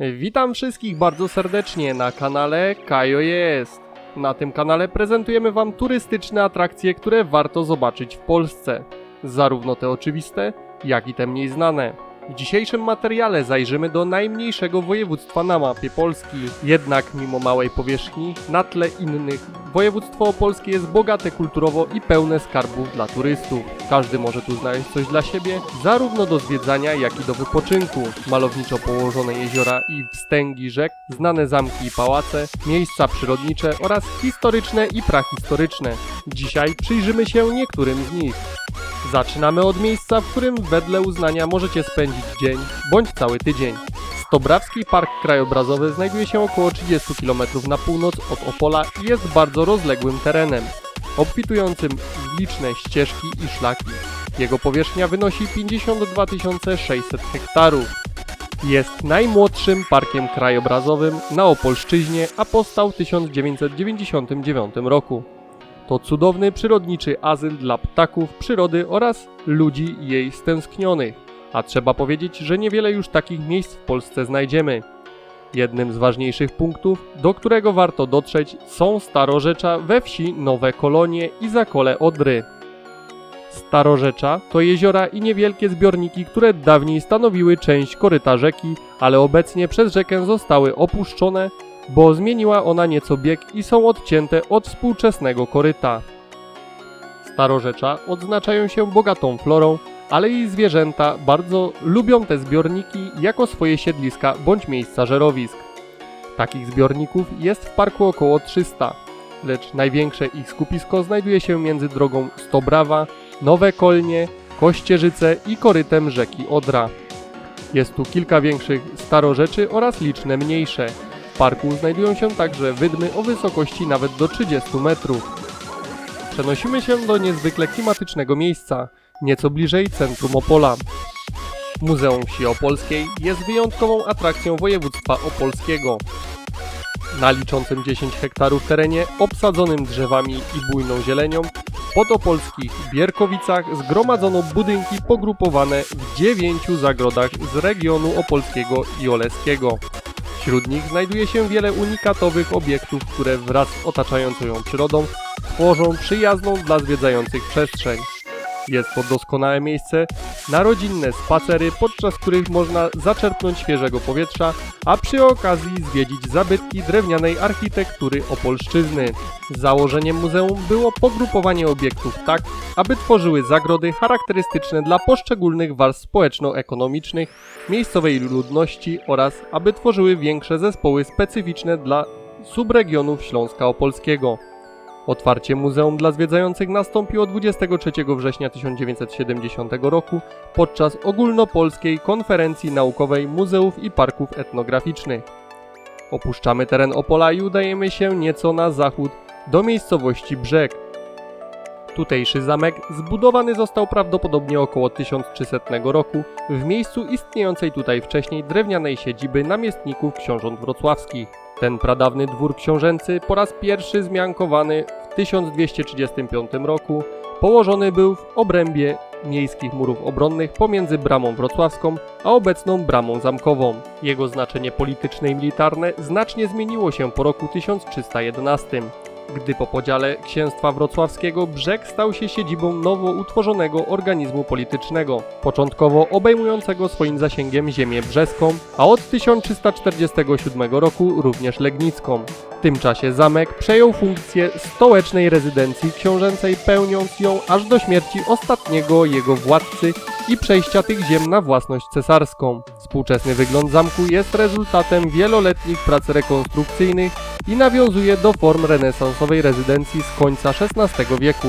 Witam wszystkich bardzo serdecznie na kanale Kajo jest. Na tym kanale prezentujemy Wam turystyczne atrakcje, które warto zobaczyć w Polsce. Zarówno te oczywiste, jak i te mniej znane. W dzisiejszym materiale zajrzymy do najmniejszego województwa na mapie Polski. Jednak mimo małej powierzchni, na tle innych, województwo opolskie jest bogate kulturowo i pełne skarbów dla turystów. Każdy może tu znaleźć coś dla siebie, zarówno do zwiedzania, jak i do wypoczynku. Malowniczo położone jeziora i wstęgi rzek, znane zamki i pałace, miejsca przyrodnicze oraz historyczne i prahistoryczne. Dzisiaj przyjrzymy się niektórym z nich. Zaczynamy od miejsca, w którym wedle uznania możecie spędzić dzień bądź cały tydzień. Stobrawski Park Krajobrazowy znajduje się około 30 km na północ od Opola i jest bardzo rozległym terenem, obfitującym w liczne ścieżki i szlaki. Jego powierzchnia wynosi 52 600 hektarów. Jest najmłodszym parkiem krajobrazowym na Opolszczyźnie, a powstał w 1999 roku. To cudowny przyrodniczy azyl dla ptaków, przyrody oraz ludzi jej stęsknionych. A trzeba powiedzieć, że niewiele już takich miejsc w Polsce znajdziemy. Jednym z ważniejszych punktów, do którego warto dotrzeć, są Starorzecza we wsi Nowe Kolonie i Zakole Odry. Starorzecza to jeziora i niewielkie zbiorniki, które dawniej stanowiły część koryta rzeki, ale obecnie przez rzekę zostały opuszczone, bo zmieniła ona nieco bieg i są odcięte od współczesnego koryta. Starorzecza odznaczają się bogatą florą, ale jej zwierzęta bardzo lubią te zbiorniki jako swoje siedliska bądź miejsca żerowisk. Takich zbiorników jest w parku około 300, lecz największe ich skupisko znajduje się między drogą Stobrawa, Nowe Kolnie, Kościerzyce i korytem rzeki Odra. Jest tu kilka większych starorzeczy oraz liczne mniejsze. Parku znajdują się także wydmy o wysokości nawet do 30 metrów. Przenosimy się do niezwykle klimatycznego miejsca, nieco bliżej centrum Opola. Muzeum Wsi Opolskiej jest wyjątkową atrakcją województwa opolskiego. Na liczącym 10 hektarów terenie obsadzonym drzewami i bujną zielenią w podopolskich Bierkowicach zgromadzono budynki pogrupowane w dziewięciu zagrodach z regionu opolskiego i oleskiego. Wśród nich znajduje się wiele unikatowych obiektów, które wraz z otaczającą ją przyrodą tworzą przyjazną dla zwiedzających przestrzeń. Jest to doskonałe miejsce na rodzinne spacery, podczas których można zaczerpnąć świeżego powietrza, a przy okazji zwiedzić zabytki drewnianej architektury Opolszczyzny. Założeniem muzeum było pogrupowanie obiektów tak, aby tworzyły zagrody charakterystyczne dla poszczególnych warstw społeczno-ekonomicznych, miejscowej ludności oraz aby tworzyły większe zespoły specyficzne dla subregionów Śląska Opolskiego. Otwarcie muzeum dla zwiedzających nastąpiło 23 września 1970 roku podczas ogólnopolskiej konferencji naukowej muzeów i parków etnograficznych. Opuszczamy teren Opola i udajemy się nieco na zachód do miejscowości Brzeg. Tutejszy zamek zbudowany został prawdopodobnie około 1300 roku w miejscu istniejącej tutaj wcześniej drewnianej siedziby namiestników książąt wrocławskich. Ten pradawny dwór książęcy po raz pierwszy zmiankowany 1235 roku położony był w obrębie miejskich murów obronnych pomiędzy bramą wrocławską a obecną bramą zamkową. Jego znaczenie polityczne i militarne znacznie zmieniło się po roku 1311 gdy po podziale księstwa wrocławskiego brzeg stał się siedzibą nowo utworzonego organizmu politycznego, początkowo obejmującego swoim zasięgiem ziemię brzeską, a od 1347 roku również legnicką. W tym czasie zamek przejął funkcję stołecznej rezydencji książęcej, pełniąc ją aż do śmierci ostatniego jego władcy i przejścia tych ziem na własność cesarską. Współczesny wygląd zamku jest rezultatem wieloletnich prac rekonstrukcyjnych i nawiązuje do form rezydencji z końca XVI wieku.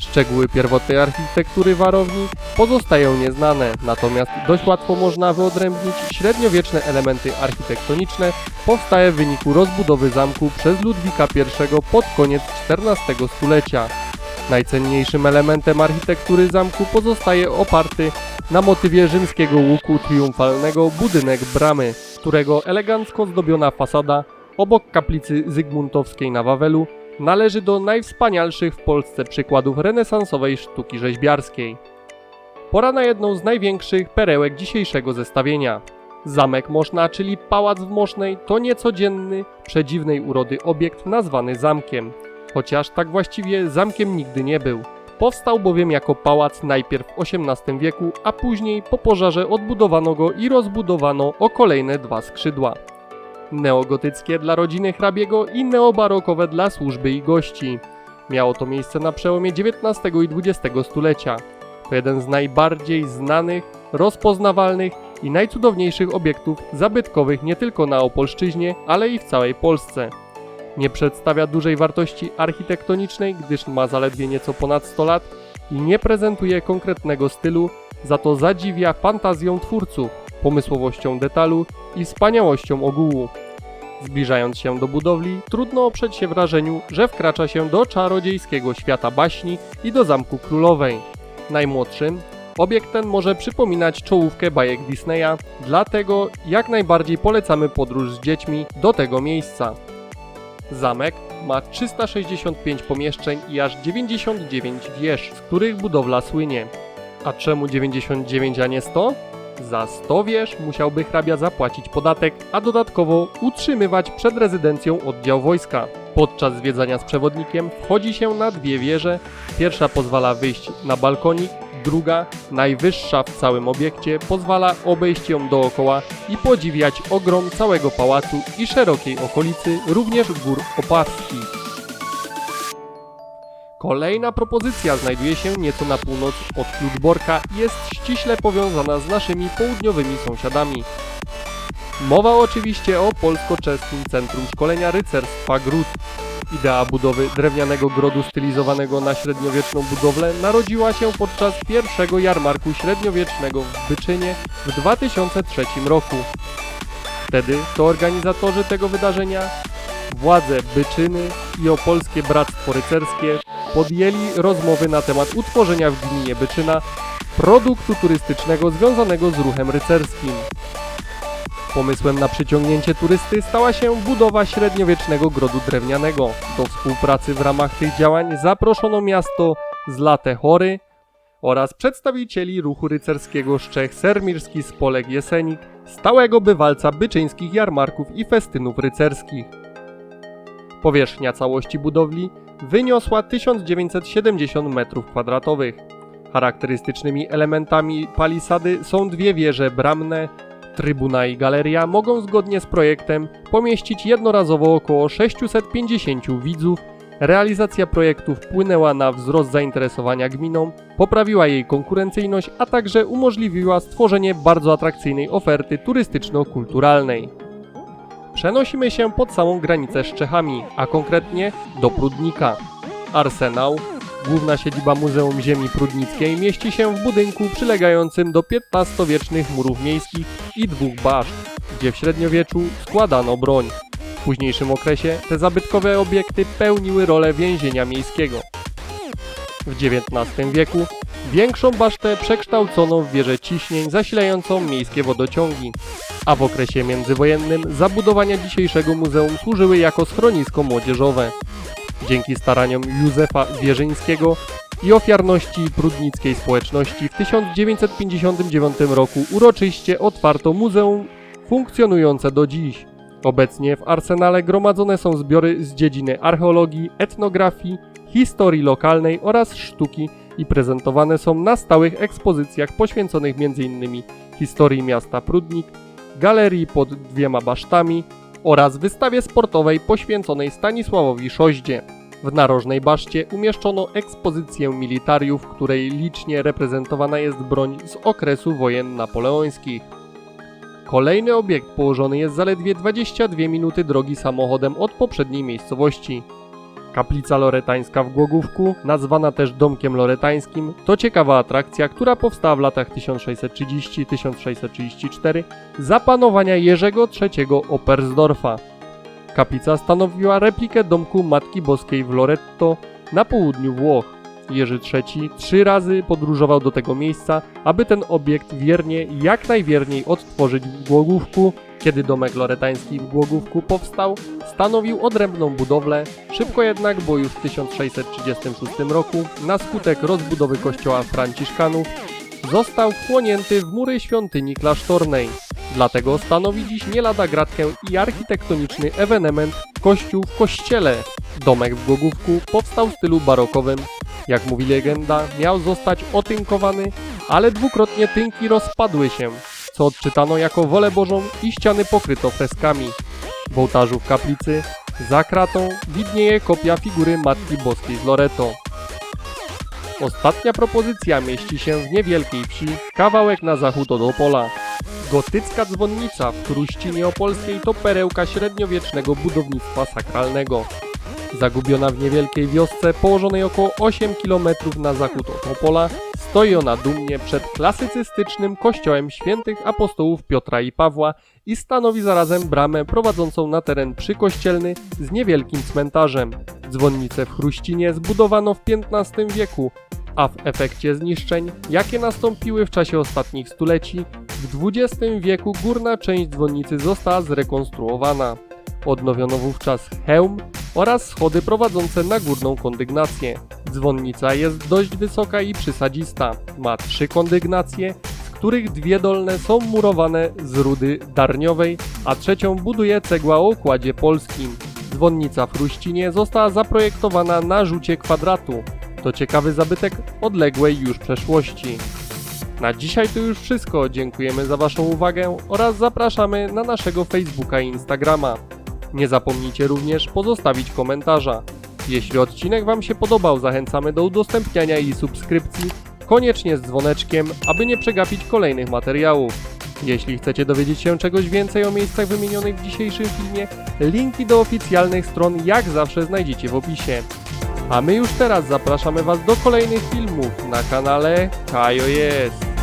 Szczegóły pierwotnej architektury warowni pozostają nieznane, natomiast dość łatwo można wyodrębnić średniowieczne elementy architektoniczne powstałe w wyniku rozbudowy zamku przez Ludwika I pod koniec XIV stulecia. Najcenniejszym elementem architektury zamku pozostaje oparty na motywie rzymskiego łuku triumfalnego budynek bramy, którego elegancko zdobiona fasada obok kaplicy zygmuntowskiej na Wawelu należy do najwspanialszych w Polsce przykładów renesansowej sztuki rzeźbiarskiej. Pora na jedną z największych perełek dzisiejszego zestawienia. Zamek Moszna, czyli Pałac w Mosznej, to niecodzienny, przedziwnej urody obiekt nazwany zamkiem. Chociaż tak właściwie zamkiem nigdy nie był. Powstał bowiem jako pałac najpierw w XVIII wieku, a później po pożarze odbudowano go i rozbudowano o kolejne dwa skrzydła. Neogotyckie dla rodziny hrabiego i neobarokowe dla służby i gości. Miało to miejsce na przełomie XIX i XX stulecia. To jeden z najbardziej znanych, rozpoznawalnych i najcudowniejszych obiektów zabytkowych nie tylko na Opolszczyźnie, ale i w całej Polsce. Nie przedstawia dużej wartości architektonicznej, gdyż ma zaledwie nieco ponad 100 lat i nie prezentuje konkretnego stylu, za to zadziwia fantazją twórców, pomysłowością detalu i wspaniałością ogółu. Zbliżając się do budowli, trudno oprzeć się wrażeniu, że wkracza się do czarodziejskiego świata baśni i do Zamku Królowej. Najmłodszym, obiekt ten może przypominać czołówkę bajek Disneya, dlatego jak najbardziej polecamy podróż z dziećmi do tego miejsca. Zamek ma 365 pomieszczeń i aż 99 wież, z których budowla słynie. A czemu 99, a nie 100? Za 100 wież musiałby hrabia zapłacić podatek, a dodatkowo utrzymywać przed rezydencją oddział wojska. Podczas zwiedzania z przewodnikiem wchodzi się na dwie wieże. Pierwsza pozwala wyjść na balkonik, druga, najwyższa w całym obiekcie, pozwala obejść ją dookoła i podziwiać ogrom całego pałacu i szerokiej okolicy, również gór opawskich. Kolejna propozycja znajduje się nieco na północ od Kluczborka i jest ściśle powiązana z naszymi południowymi sąsiadami. Mowa oczywiście o Polsko-Czeskim Centrum Szkolenia Rycerstwa Gród. Idea budowy drewnianego grodu stylizowanego na średniowieczną budowlę narodziła się podczas pierwszego jarmarku średniowiecznego w Byczynie w 2003 roku. Wtedy to organizatorzy tego wydarzenia, władze Byczyny i Opolskie Bractwo Rycerskie podjęli rozmowy na temat utworzenia w gminie Byczyna produktu turystycznego związanego z ruchem rycerskim. Pomysłem na przyciągnięcie turysty stała się budowa średniowiecznego grodu drewnianego. Do współpracy w ramach tych działań zaproszono miasto Zlate Chory oraz przedstawicieli ruchu rycerskiego z Czech Sermirski Spolek Jesenik, stałego bywalca byczyńskich jarmarków i festynów rycerskich. Powierzchnia całości budowli wyniosła 1970 m2. Charakterystycznymi elementami palisady są dwie wieże bramne, Trybuna i galeria mogą zgodnie z projektem pomieścić jednorazowo około 650 widzów. Realizacja projektu wpłynęła na wzrost zainteresowania gminą, poprawiła jej konkurencyjność, a także umożliwiła stworzenie bardzo atrakcyjnej oferty turystyczno-kulturalnej. Przenosimy się pod samą granicę z Czechami, a konkretnie do Prudnika. Arsenał, Główna siedziba Muzeum Ziemi Prudnickiej mieści się w budynku przylegającym do XV-wiecznych murów miejskich i dwóch baszt, gdzie w średniowieczu składano broń. W późniejszym okresie te zabytkowe obiekty pełniły rolę więzienia miejskiego. W XIX wieku większą basztę przekształcono w wieżę ciśnień zasilającą miejskie wodociągi, a w okresie międzywojennym zabudowania dzisiejszego muzeum służyły jako schronisko młodzieżowe. Dzięki staraniom Józefa Wierzyńskiego i ofiarności prudnickiej społeczności w 1959 roku uroczyście otwarto muzeum funkcjonujące do dziś. Obecnie w arsenale gromadzone są zbiory z dziedziny archeologii, etnografii, historii lokalnej oraz sztuki i prezentowane są na stałych ekspozycjach poświęconych m.in. historii miasta Prudnik, galerii pod dwiema basztami oraz wystawie sportowej poświęconej Stanisławowi Szoździe. W narożnej baszcie umieszczono ekspozycję militariów, w której licznie reprezentowana jest broń z okresu wojen napoleońskich. Kolejny obiekt położony jest zaledwie 22 minuty drogi samochodem od poprzedniej miejscowości. Kaplica Loretańska w Głogówku, nazwana też Domkiem Loretańskim, to ciekawa atrakcja, która powstała w latach 1630-1634 za panowania Jerzego III Opersdorfa. Kaplica stanowiła replikę domku Matki Boskiej w Loretto na południu Włoch. Jerzy III trzy razy podróżował do tego miejsca, aby ten obiekt wiernie, jak najwierniej odtworzyć w Głogówku. Kiedy domek loretański w Głogówku powstał, stanowił odrębną budowlę, szybko jednak, bo już w 1636 roku, na skutek rozbudowy kościoła franciszkanów, został wchłonięty w mury świątyni klasztornej. Dlatego stanowi dziś nie lada gratkę i architektoniczny ewenement Kościół w Kościele. Domek w Gogówku powstał w stylu barokowym. Jak mówi legenda, miał zostać otynkowany, ale dwukrotnie tynki rozpadły się, co odczytano jako wolę Bożą i ściany pokryto freskami. W ołtarzu w kaplicy, za kratą, widnieje kopia figury Matki Boskiej z Loreto. Ostatnia propozycja mieści się w niewielkiej wsi, kawałek na zachód od Opola. Gotycka dzwonnica w Kruścinie Opolskiej to perełka średniowiecznego budownictwa sakralnego. Zagubiona w niewielkiej wiosce położonej około 8 km na zachód od Opola, stoi ona dumnie przed klasycystycznym kościołem świętych apostołów Piotra i Pawła i stanowi zarazem bramę prowadzącą na teren przykościelny z niewielkim cmentarzem. Dzwonnicę w Chruścinie zbudowano w XV wieku, a w efekcie zniszczeń, jakie nastąpiły w czasie ostatnich stuleci, w XX wieku górna część dzwonnicy została zrekonstruowana. Odnowiono wówczas hełm oraz schody prowadzące na górną kondygnację. Dzwonnica jest dość wysoka i przysadzista. Ma trzy kondygnacje, z których dwie dolne są murowane z rudy darniowej, a trzecią buduje cegła o układzie polskim. Dzwonnica w Ruścinie została zaprojektowana na rzucie kwadratu. To ciekawy zabytek odległej już przeszłości. Na dzisiaj to już wszystko. Dziękujemy za Waszą uwagę oraz zapraszamy na naszego Facebooka i Instagrama. Nie zapomnijcie również pozostawić komentarza. Jeśli odcinek Wam się podobał, zachęcamy do udostępniania i subskrypcji, koniecznie z dzwoneczkiem, aby nie przegapić kolejnych materiałów. Jeśli chcecie dowiedzieć się czegoś więcej o miejscach wymienionych w dzisiejszym filmie, linki do oficjalnych stron jak zawsze znajdziecie w opisie. A my już teraz zapraszamy Was do kolejnych filmów na kanale Kajo jest.